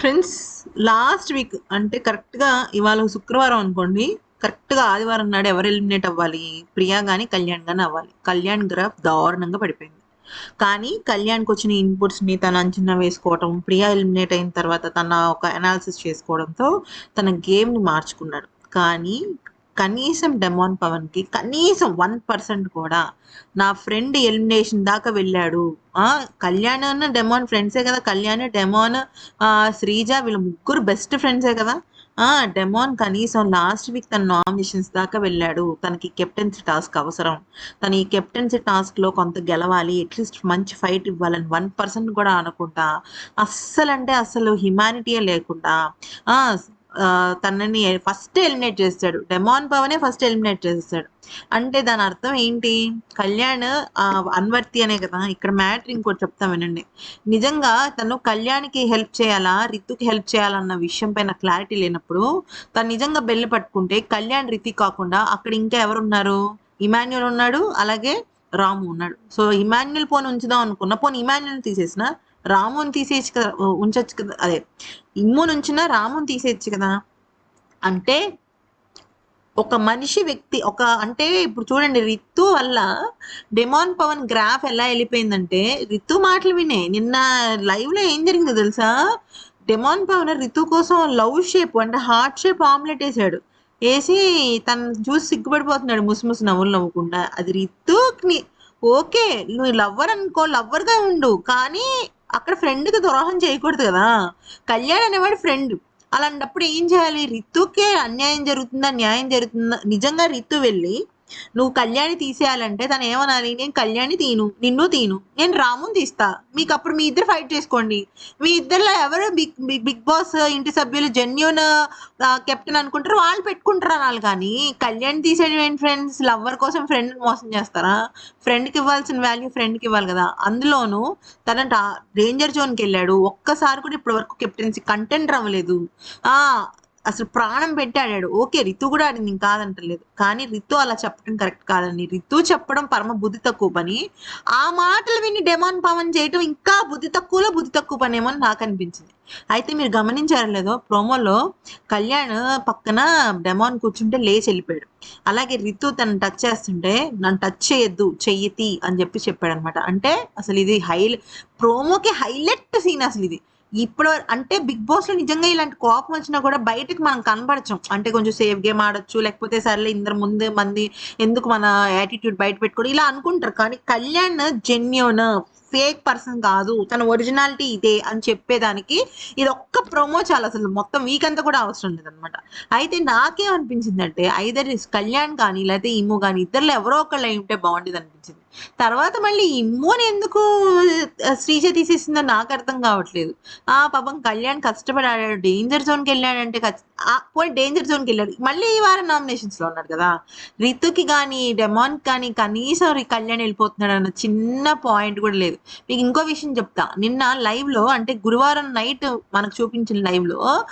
Friends last week అంటే కరెక్ట్గా ఇవాళ శుక్రవారం అనుకోండి కరెక్ట్గా ఆదివారం నాడు ఎవరు ఎలిమినేట్ అవ్వాలి? ప్రియా కానీ కళ్యాణ్ కానీ అవ్వాలి. కళ్యాణ్ గ్రాఫ్ దారుణంగా పడిపోయింది. కానీ కళ్యాణ్కి వచ్చిన ఇన్పుట్స్ని తన అంచనా వేసుకోవటం ప్రియా ఎలిమినేట్ అయిన తర్వాత తన ఒక అనాలిసిస్ చేసుకోవడంతో తన గేమ్ని మార్చుకున్నాడు. కానీ కనీసం డెమాన్ పవన్కి కనీసం వన్ పర్సెంట్ కూడా నా ఫ్రెండ్ ఎలిమినేషన్ దాకా వెళ్ళాడు. ఆ కళ్యాణ్ డెమోన్ ఫ్రెండ్సే కదా? కళ్యాణ్ డెమోన్ ఆ, శ్రీజ వీళ్ళ ముగ్గురు బెస్ట్ ఫ్రెండ్సే కదా? ఆ డెమోన్ కనీసం లాస్ట్ వీక్ తన నామినేషన్స్ దాకా వెళ్ళాడు. తనకి కెప్టెన్సీ టాస్క్ అవసరం. తన ఈ కెప్టెన్సీ టాస్క్లో కొంత గెలవాలి అట్లీస్ట్ మంచి ఫైట్ ఇవ్వాలని వన్ పర్సెంట్ కూడా అనకుండా అస్సలంటే అసలు హ్యుమానిటీయే లేకుండా. ఆ, తనని ఫస్ట్ ఎలిమినేట్ చేస్తాడు. డెమాన్ పవనే ఫస్ట్ ఎలిమినేట్ చేస్తాడు. అంటే దాని అర్థం ఏంటి? కళ్యాణ్ ఆ, అన్వర్తి అనే కదా ఇక్కడ మ్యాటర్ ఇంకోటి చెప్తా వినండి. నిజంగా తను కళ్యాణ్కి హెల్ప్ చేయాలా రితుకి హెల్ప్ చేయాలన్న విషయం పైన క్లారిటీ లేనప్పుడు తను నిజంగా బెల్లి పట్టుకుంటే కళ్యాణ్ రితి కాకుండా అక్కడ ఇంకా ఎవరున్నారు? ఇమాన్యుల్ ఉన్నాడు అలాగే రాము ఉన్నాడు. సో ఇమాన్యుల్ పోని ఉంచుదాం అనుకున్న పోనీ ఇమాన్యుల్ తీసేసిన రాముని తీసేయచ్చు కదా ఉంచొచ్చు కదా అదే ఇమ్ము నుంచిన రాముని తీసేయచ్చు కదా. అంటే ఒక మనిషి వ్యక్తి ఒక అంటే ఇప్పుడు చూడండి రితు వల్ల డెమాన్ పవన్ గ్రాఫ్ ఎలా వెళ్ళిపోయిందంటే రితు మాటలు వినే నిన్న లైవ్లో ఏం జరిగిందో తెలుసా? డెమాన్ పవన్ రితు కోసం లవ్ షేప్ అంటే హార్ట్ షేప్ ఆమ్లెట్ వేసాడు. వేసి తను చూసి సిగ్గుపడిపోతున్నాడు ముసిముసి నవ్వులు నవ్వకుండా. అది రితుని ఓకే నువ్వు లవ్వర్ అనుకో లవ్వర్గా ఉండు కానీ అక్కడ ఫ్రెండ్కి ద్రోహం చేయకూడదు కదా. కళ్యాణ్ అనేవాడు ఫ్రెండ్ అలాంటప్పుడు ఏం చేయాలి? రితుకే అన్యాయం జరుగుతుందా? న్యాయం జరుగుతుందా? నిజంగా రితు వెళ్ళి నువ్వు కళ్యాణి తీసేయాలంటే తను ఏమనాలి? నేను కళ్యాణి తీను నిన్ను తీను నేను రాముని తీస్తా. మీకు అప్పుడు మీ ఇద్దరు ఫైట్ చేసుకోండి. మీ ఇద్దరిలో ఎవరు బిగ్ బిగ్ బాస్ ఇంటి సభ్యులు జెన్యున్ కెప్టెన్ అనుకుంటారు వాళ్ళు పెట్టుకుంటారు అనాలి. కానీ కళ్యాణ్ తీసేయడం ఏంటి ఫ్రెండ్స్ లవ్వర్ కోసం ఫ్రెండ్ మోసం చేస్తారా? ఫ్రెండ్కి ఇవ్వాల్సిన వాల్యూ ఫ్రెండ్కి ఇవ్వాలి కదా. అందులోనూ తన డేంజర్ జోన్కి వెళ్ళాడు. ఒక్కసారి కూడా ఇప్పటి వరకు కెప్టెన్సీ కంటెంట్ రావలేదు ఆ అసలు ప్రాణం పెట్టి ఆడాడు. ఓకే రితు కూడా ఆడింది నేను కాదంటలేదు. కానీ రితు అలా చెప్పడం కరెక్ట్ కాదండి. రితు చెప్పడం పరమ బుద్ధి తక్కువ పని ఆ మాటలు విని డెమాన్ పవన్ చేయటం ఇంకా బుద్ధి తక్కువలో బుద్ధి తక్కువ పని ఏమో అని నాకు అనిపించింది. అయితే మీరు గమనించారో లేదో ప్రోమోలో కళ్యాణ్ పక్కన డెమాన్ కూర్చుంటే లేచి వెళ్ళిపోయాడు. అలాగే రితు తను టచ్ చేస్తుంటే నన్ను టచ్ చేయొద్దు చెయ్యతి అని చెప్పి చెప్పాడు అనమాట అంటే అసలు ఇది హై ప్రోమోకి హైలైట్ సీన్ అసలు ఇది. ఇప్పుడు అంటే బిగ్ బాస్లో నిజంగా ఇలాంటి కోపం వచ్చినా కూడా బయటకు మనం కనపడచ్చు అంటే కొంచెం సేఫ్ గేమ్ ఆడొచ్చు లేకపోతే సర్లే ఇందరు ముందే మంది ఎందుకు మన యాటిట్యూడ్ బయట పెట్టుకోవడం ఇలా అనుకుంటారు. కానీ కళ్యాణ్ జెన్యున్ ఫేక్ పర్సన్ కాదు తన ఒరిజినాలిటీ ఇదే అని చెప్పేదానికి ఇది ఒక్క ప్రొమో చాలు అసలు. మొత్తం వీక్ అంతా కూడా అవసరం లేదనమాట. అయితే నాకేమనిపించిందంటే ఐదర్ కళ్యాణ్ కానీ లేకపోతే ఇమ్ము కానీ ఇద్దరులో ఎవరో ఒకళ్ళు అయి ఉంటే బాగుండేది అనిపించింది. తర్వాత మళ్ళీ ఇమ్మోని ఎందుకు శ్రీజ తీసేసిందో నాకు అర్థం కావట్లేదు. ఆ పాపం కళ్యాణ్ కష్టపడి ఆడాడు. డేంజర్ జోన్కి వెళ్ళాడంటే ఖచ్చి- పోయి డేంజర్ జోన్కి వెళ్ళాడు. మళ్ళీ ఈ వారం నామినేషన్స్లో ఉన్నాడు కదా. రితుకి కానీ డెమాన్ కానీ కనీసం కళ్యాణ్ వెళ్ళిపోతున్నాడు అన్న చిన్న పాయింట్ కూడా లేదు. మీకు ఇంకో విషయం చెప్తా. నిన్న లైవ్లో అంటే గురువారం నైట్ మనకు చూపించిన లైవ్లో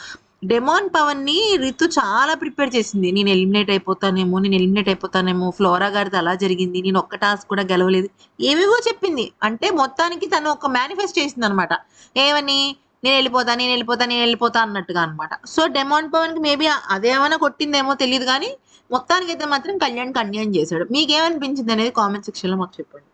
డెమాన్ పవన్ని రితు చాలా ప్రిపేర్ చేసింది. నేను ఎలిమినేట్ అయిపోతానేమో నేను ఎలిమినేట్ అయిపోతానేమో ఫ్లోరా గారిది అలా జరిగింది నేను ఒక్క టాస్క్ కూడా గెలవలేదు. ఏవేవో చెప్పింది. అంటే మొత్తానికి తను ఒక మేనిఫెస్ట్ చేసింది అనమాట ఏమని? నేను వెళ్ళిపోతా నేను వెళ్ళిపోతా నేను వెళ్ళిపోతా అన్నట్టుగా అనమాట సో డెమాన్ పవన్కి మేబీ అదేమైనా కొట్టిందేమో తెలియదు కానీ మొత్తానికి అయితే మాత్రం కళ్యాణ్ కన్యాన్ చేశాడు. మీకేమనిపించింది అనేది కామెంట్ సెక్షన్లో మాకు చెప్పండి.